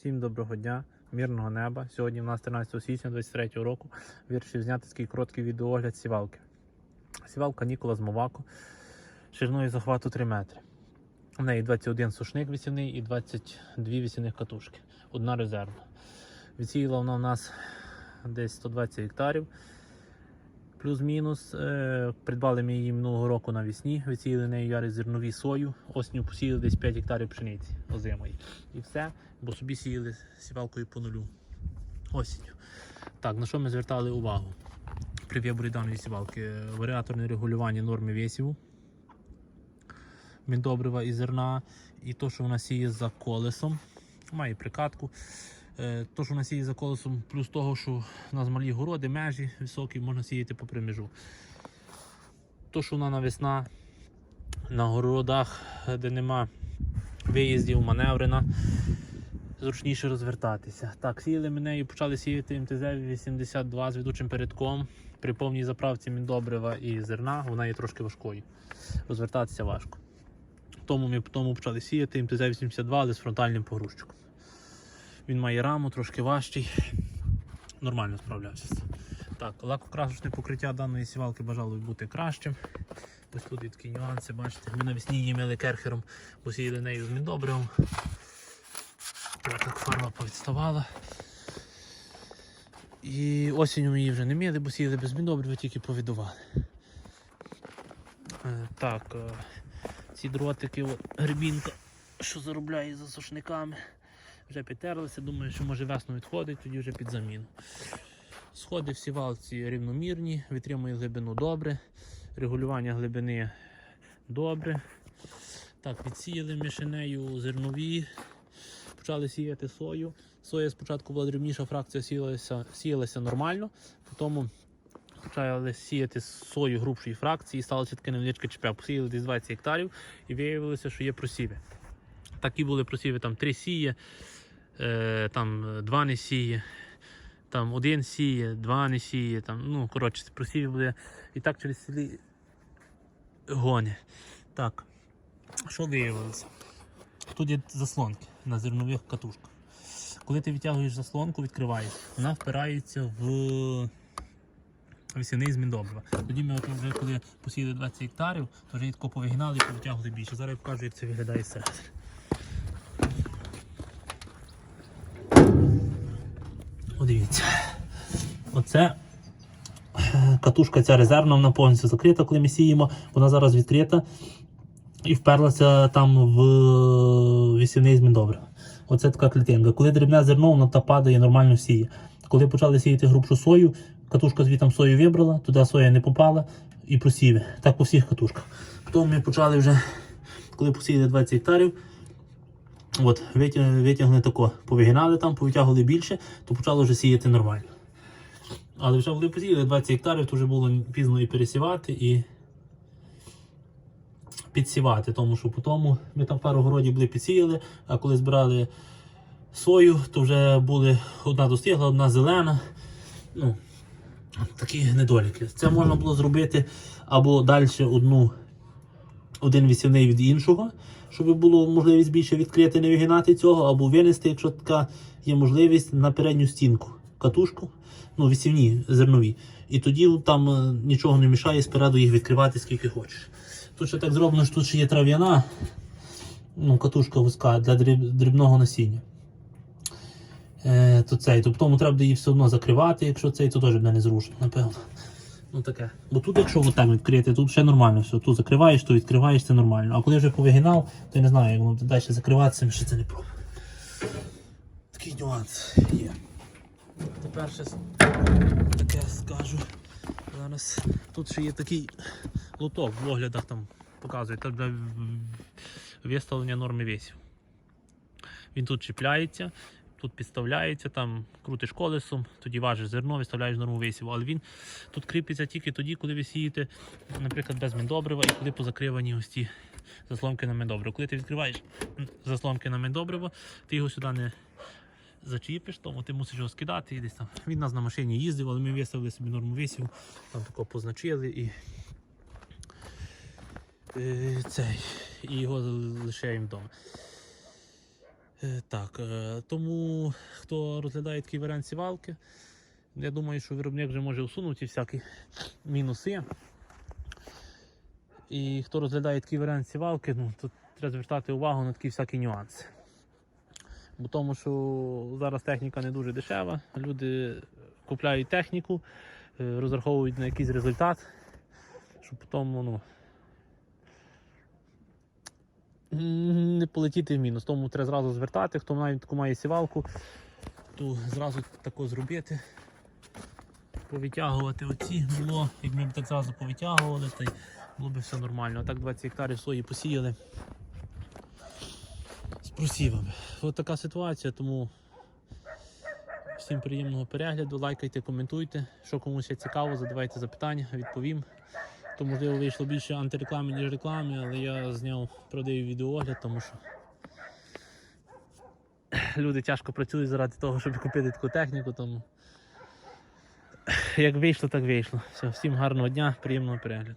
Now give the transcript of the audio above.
Всім доброго дня, мирного неба. Сьогодні в нас 13 січня 2023 року вирішив зняти такий короткий відеоогляд сівалки. Сівалка Нікола з Мовако, шириною захвату 3 метри. У неї 21 сушник вісівний і 22 вісівних катушки. Одна резервна. Відсіяла вона у нас десь 120 гектарів. Плюс-мінус. Е, Придбали ми її минулого року навесні. Висіяли нею яри зернові сою. Осінню посіяли десь 5 гектарів пшениці озимої. І все, бо собі сіяли сівалкою по нулю. Осінню. Так, на що ми звертали увагу? При виборі даної сівалки варіаторне регулювання норми весіву, міндобрива і зерна, і то, що вона сіє за колесом, має прикатку. Е, То, що вона сіє за колесом, плюс того, що у нас малі городи, межі високі, можна сіяти по приміжу. То, що вона навесна на городах, де нема виїздів, маневрена, зручніше розвертатися. Так, сіяли ми нею, почали сіяти МТЗ-82 з ведучим передком. При повній заправці міндобрива і зерна вона є трошки важкою. Розвертатися важко. Тому ми тому почали сіяти МТЗ-82, але з фронтальним погрузчиком. Він має раму, трошки важчий. Нормально справлявся. Так, лакокрасочне покриття даної сівалки бажало б бути кращим. Ось тут є такі нюанси, бачите. Ми навесні її мили керхером, бо сіяли нею з міндобривом. Так фарба повідставала. І ми її вже не мили, бо сіяли без міндобрива, тільки повідували. Е, Так, е, ці дротики, от, грибінка, що заробляє за сушниками. Вже підтерлися, думаю, що може весно відходить, тоді вже під заміну. Сходи в сівалці рівномірні, витримує глибину добре, регулювання глибини добре. Так, відсіяли мішенею зернові, почали сіяти сою. Соя спочатку була дрібніша, фракція сіялася, сіялася нормально, потім почали сіяти сою грубшої фракції, сталося таке невеличке ЧП. Посіяли десь 20 гектарів і виявилося, що є просіви. Такі були просіви, там 3 сіє, е, там 2 не сіє, там один сіє, два не сіє, там, ну, коротше, просівів буде. І так через селі гони. Так, що виявилося? Тут є заслонки на зернових катушках. Коли ти відтягуєш заслонку, відкриваєш, вона впирається в весяний з міндобрива. Тоді ми от вже коли посіяли 20 гектарів, то вже її тако повигинали і повитягували більше. Зараз я покажу, як це виглядає зсередини. О, дивіться. Оце е, катушка ця резервна, вона повністю закрита, коли ми сіємо. Вона зараз відкрита і вперлася там в вісівний змін добрива. Оце така клітинка. Коли дрібне зерно, воно та падає, нормально сіє. Коли почали сіяти грубшу сою, катушка звітом сою вибрала, туди соя не попала і просіви. Так по всіх катушках. Потім ми почали вже, коли посіяли 20 гектарів, От, витягли, тако, повигинали там, повитягували більше, то почало вже сіяти нормально. Але вже коли посіяли 20 гектарів, то вже було пізно і пересівати, і підсівати, тому що по тому ми там пару городів були підсіяли, а коли збирали сою, то вже були одна достигла, одна зелена. Ну, такі недоліки. Це можна було зробити або далі одну один вісівний від іншого, щоб було можливість більше відкрити, не вигинати цього, або винести, якщо така є можливість, на передню стінку катушку, ну, вісівні, зернові. І тоді там е, нічого не мішає спереду їх відкривати скільки хочеш. Тут ще так зроблено, що тут ще є трав'яна, ну, катушка вузька для дрібного насіння. Е, то цей, то тому треба її все одно закривати, якщо цей, то теж буде незручно, напевно. Ну таке. Бо тут, якщо отак відкрити, тут ще нормально все. Тут закриваєш, то відкриваєш, це нормально. А коли вже повигинав, то я не знаю, як воно далі закриватися, ще це не пробуємо. Такий нюанс є. Тепер ще таке скажу. Зараз тут ще є такий лоток в оглядах там показує там для виставлення норми весів. Він тут чіпляється, тут підставляється, там крутиш колесом, тоді важиш зерно, виставляєш норму весів. Але він тут кріпиться тільки тоді, коли ви сієте, наприклад, без міндобрива і коли позакривані ось ці заслонки на міндобриво. Коли ти відкриваєш м, заслонки на міндобриво, ти його сюди не зачіпиш, тому ти мусиш його скидати і десь там. Він нас на машині їздив, але ми виставили собі норму весів, там тако позначили і. е, Цей, і його лишаємо вдома. Е, Так, е, тому хто розглядає такий варіант сівалки, я думаю, що виробник вже може усунути всякі мінуси. І хто розглядає такий варіант сівалки, ну, тут треба звертати увагу на такі всякі нюанси. Бо тому що зараз техніка не дуже дешева, люди купляють техніку, е, розраховують на якийсь результат, щоб потім ну, не полетіти в мінус. Тому треба зразу звертати, хто навіть таку має сівалку, то зразу тако зробити. Повитягувати оці було, як б так зразу повитягували, то було б все нормально. А так 20 гектарів сої посіяли з просівами. Ось така ситуація, тому всім приємного перегляду, лайкайте, коментуйте. Що комусь є цікаво, задавайте запитання, відповім. То можливо вийшло більше антиреклами, ніж реклами, але я зняв продаю відеоогляд, тому що люди тяжко працюють заради того, щоб купити таку техніку, тому як вийшло, так вийшло. Все, всім гарного дня, приємного перегляду.